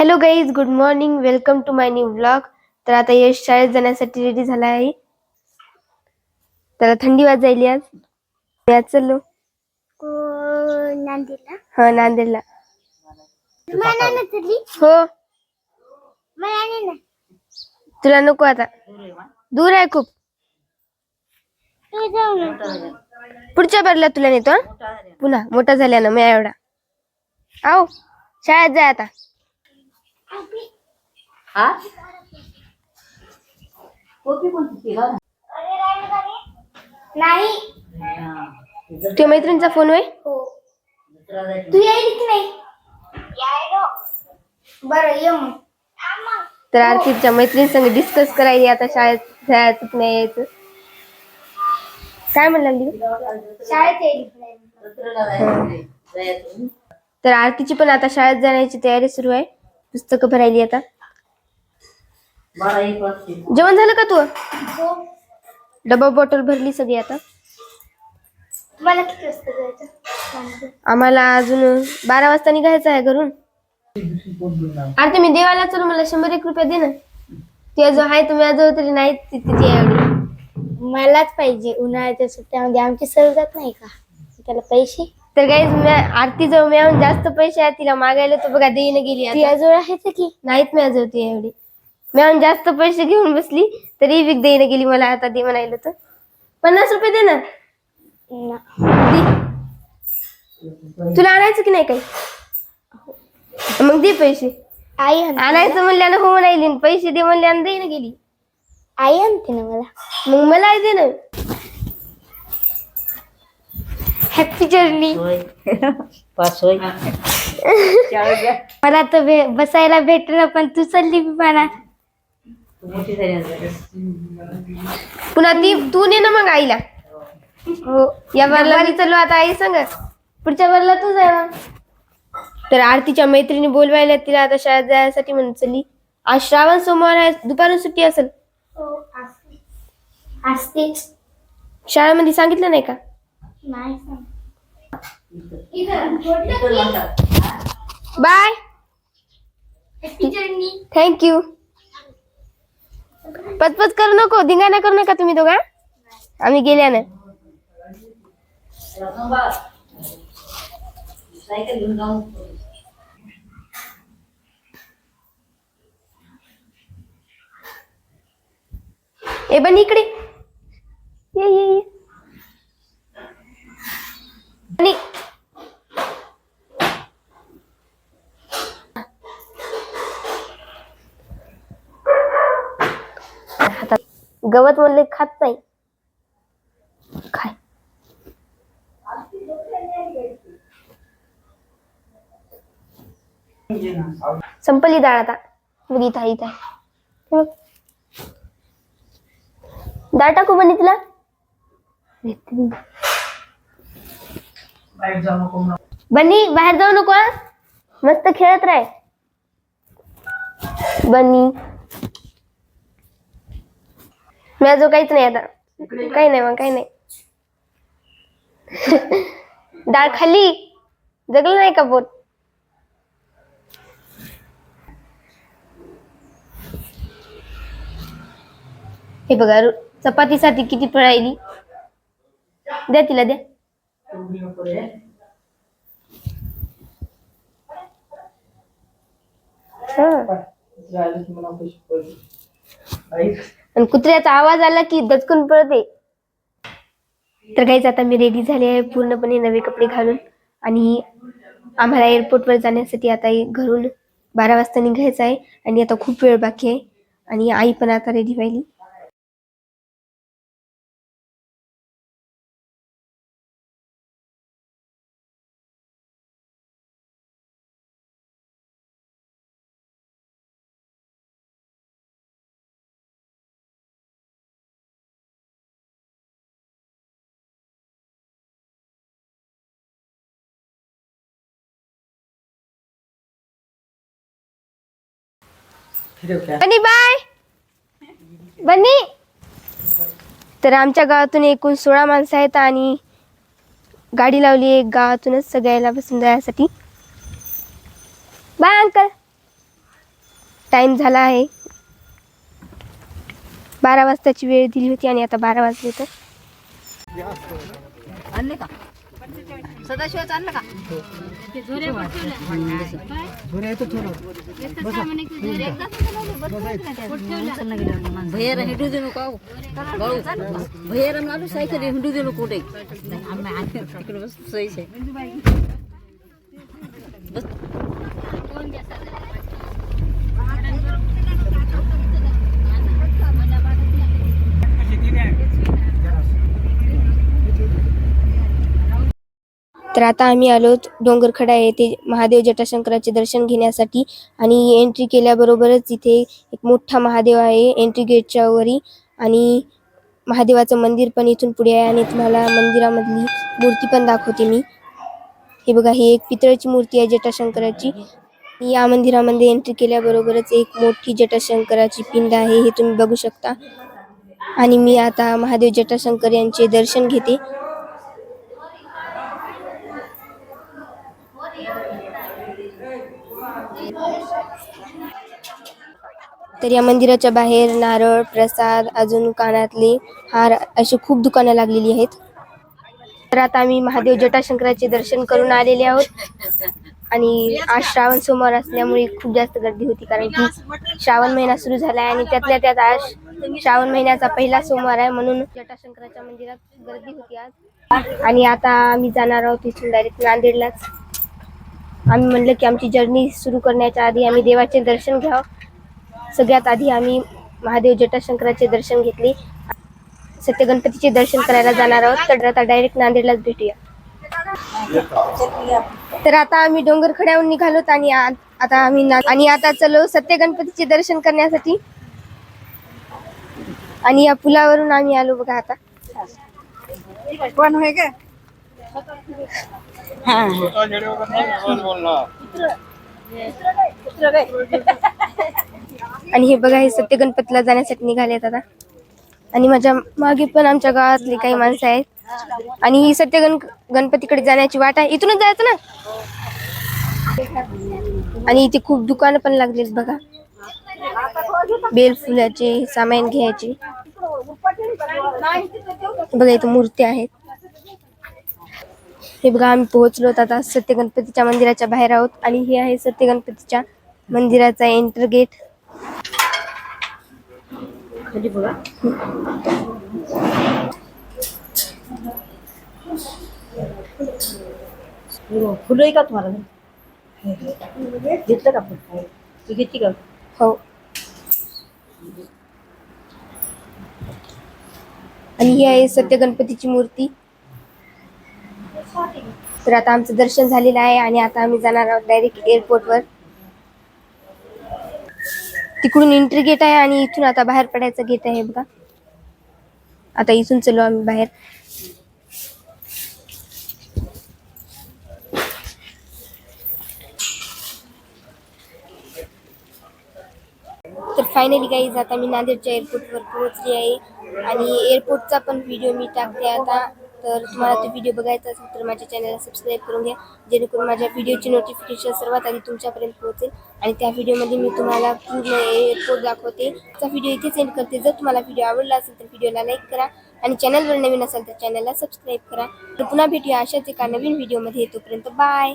Hello guys good morning welcome to my new blog तर आता यश शाळेत जाण्यासाठी रेडी झाला आहे त्याला थंडी वाजायली आज. मी आज चाललो नांदेडला? हा नांदेडला. ना हो. ना तुला नको आता. दूर आहे खूप. ना. पुढच्या बारला तुला नेतो? पुन्हा मोठा झाल्यानं मी एवढा आव शाळेत जाय आता. नाही. तुझ्या मैत्रिणीचा फोन होय? हो. तू यायली की नाही? यायलो. बरं ये मग. तर आरतीच्या मैत्रिणी संग डिस्कस करायची आता शाळेत जायचं की नाही यायचं? काय म्हणाली? शाळेत तर आरतीची पण आता शाळेत जाण्याची तयारी सुरू आहे. पुस्तकं भरायली आता जेवण झालं का तू? हो. डबा बॉटल भरली सगळी आता? मला किती वाजता जायचं? आम्हाला अजून बारा वाजता निघायचं आहे घरून. आरती मी देवाला चल मला शंभर एक रुपये दे ना. तुझ्या जो आहे तुम्ही आजो तरी नाही ती तिची एवढी मलाच पाहिजे उन्हाळ्याच्या सुट्ट्यामध्ये आमची सर जात नाही का? त्याला पैसे? तर काही आरती जवळ मिळून जास्त पैसे आहेत तिला मागायला. तर बघा देईन गेली आता. तियाजवळ आहेत की? नाहीत मी ती एवढी. मिळून जास्त पैसे घेऊन बसली तरी विक देईन गेली मला आता दे म्हणायला तर. पन्नास रुपये दे ना. तुला आणायचं की नाही काही? मग दे पैसे. आई आणायचं म्हणल्यानं हो म्हणायली पैसे दे म्हणल्यानं देईन गेली. आई आणते ना मला. मग मला दे ना. हॅपी जर्नी होय. मला तर भे- बसायला भेटलं पण तू चालली मला झाली आता. पुन्हा ती तू ने ना मग आईला. हो या बारला मी चाललो आता आई सांग. पुढच्या बारला तू जाय मग तर आरतीच्या मैत्रिणी बोलवायला तिला आता शाळेत जायसाठी म्हणून चली. आज श्रावण सोमवार आहे दुपारून सुट्टी असेल. असते. शाळेमध्ये सांगितलं नाही का. बाय जर्नी थँक्यू पचपच करू नको धिंगाणा करू नका तुम्ही दोघा आम्ही गेल्यानं ए बन इकडे. गवत म्हणले खात नाही. खाय. संपली डाळ आता. बघ इथं इथं. डाळ टाकू बनी तिला. बनी बाहेर जाऊ नको मस्त खेळत राह. बनी. माझं काहीच नाही आता. काही नाही मग काही नाही. डाळ खाली जगलं नाही का पोट? हे बघा चपातीसाठी किती पळायली द्या तिला द्या. हा. आणि कुत्र्याचा आवाज आला की दचकून पळते तर काहीच आता मी रेडी झाले आहे पूर्णपणे नवे कपडे घालून. आणि आम्हाला एअरपोर्टवर जाण्यासाठी आता घरून बारा वाजता निघायचं आहे. आणि आता खूप वेळ बाकी आहे. आणि आई पण आता रेडी व्हायली बनी बाय. बनी. तर आमच्या गावातून एकूण सोळा माणसं आहेत आणि गाडी लावली एक गावातूनच सगळ्याला बसून जाण्यासाठी. बाय अंकल टाईम झाला आहे. बारा वाजताची वेळ दिली होती आणि आता बारा वाजले तर. आणले का? सदाशिवच आणलं का? भैया हिंडू दे नको भैया माणूस सायकल हिंडू दे नको कुठे. तिकडे बस सहीच आहे. तर आता आम्ही आलो डोंगरखडा येथे महादेव जटाशंकराचे दर्शन घेण्यासाठी आणि एंट्री केल्याबरोबरच इथे एक मोठा महादेव आहे एंट्री गेटच्या वरी. आणि महादेवाचं मंदिर पण इथून पुढे आहे आणि तुम्हाला मंदिरामधली मूर्ती पण दाखवते मी. हे बघा ही एक पितळची मूर्ती आहे जटाशंकराची. या मंदिरामध्ये एंट्री केल्याबरोबरच एक मोठी जटाशंकराची पिंड आहे हे तुम्ही बघू शकता. आणि मी आता महादेव जटाशंकर यांचे दर्शन घेते. तर या मंदिराच्या बाहेर नारळ प्रसाद अजून कानातले हार अशी खूप दुकानं लागलेली आहेत. तर आता आम्ही महादेव जटाशंकराचे दर्शन करून आलेले आहोत. आणि आज श्रावण सोमवार असल्यामुळे खूप जास्त गर्दी होती कारण की श्रावण महिना सुरू झाला आहे आणि त्यातल्या त्यात आज श्रावण महिन्याचा पहिला सोमवार आहे म्हणून जटाशंकराच्या मंदिरात गर्दी होती आज. आणि आता आम्ही जाणार आहोत इथून डायरेक्ट नांदेडलाच. आम्ही म्हणलं की आमची जर्नी सुरू करण्याच्या आधी आम्ही देवाचे दर्शन घ्यावं. सगळ्यात आधी आम्ही महादेव जटाशंकराचे दर्शन घेतले. सत्य गणपतीचे दर्शन करायला जाणार आहोत. तर आता डायरेक्ट नांदेडलाच भेटूया. तर आता आम्ही डोंगरखड्याहून निघालोत आणि आता आम्ही ना- आणि आता चलो सत्य गणपतीचे दर्शन करण्यासाठी. आणि या पुलावरून आम्ही आलो बघा आता. कोण आणि हे बघा हे सत्य गणपतीला जाण्यासाठी निघालेत आता. आणि माझ्या मागे पण आमच्या गावातली काही माणसं आहेत. आणि ही सत्य गण गणपतीकडे जाण्याची वाट आहे. इथूनच जायचं ना? आणि इथे खूप दुकानं पण लागलीत बघा. बेल फुलाचे सामान घ्यायचे. बघा इथे मूर्ती आहेत. हे बघा आम्ही पोहोचलो आता सत्य गणपतीच्या मंदिराच्या बाहेर आहोत. आणि हे आहे सत्य गणपतीच्या मंदिराचा एंटर गेट बघा फुलं आहे का तुम्हाला? घेतलं का फुल? तू घेतली का? हो. आणि ही आहे सत्य गणपतीची मूर्ती. तर आता आमचं दर्शन झालेलं आहे आणि आता आम्ही जाणार आहोत डायरेक्ट एअरपोर्टवर तिकडून एंट्री गेट आहे आणि इथून आता बाहेर पडायचं गेट आहे बघा. आता इथून चलो आम्ही बाहेर. तर फायनली गाईज आता मी नांदेडच्या एअरपोर्टवर पोहोचली आहे. आणि एअरपोर्टचा पण व्हिडिओ मी टाकते आता. तर तुम्हाला तो व्हिडिओ बघायचा असेल तर माझ्या चॅनलला सबस्क्राईब करून घ्या. जेणेकरून माझ्या व्हिडिओची नोटिफिकेशन सर्वात आधी तुमच्यापर्यंत पोहोचेल. आणि त्या व्हिडिओमध्ये मी तुम्हाला पूर्ण एअरपोर्ट दाखवते. त्या व्हिडिओ इथे सेंड करते. जर तुम्हाला व्हिडिओ आवडला असेल तर व्हिडिओला लाईक करा. आणि चॅनलवर नवीन असाल तर चॅनलला सबस्क्राईब करा. तर पुन्हा भेटूया अशाच एका नवीन व्हिडिओमध्ये येतोपर्यंत बाय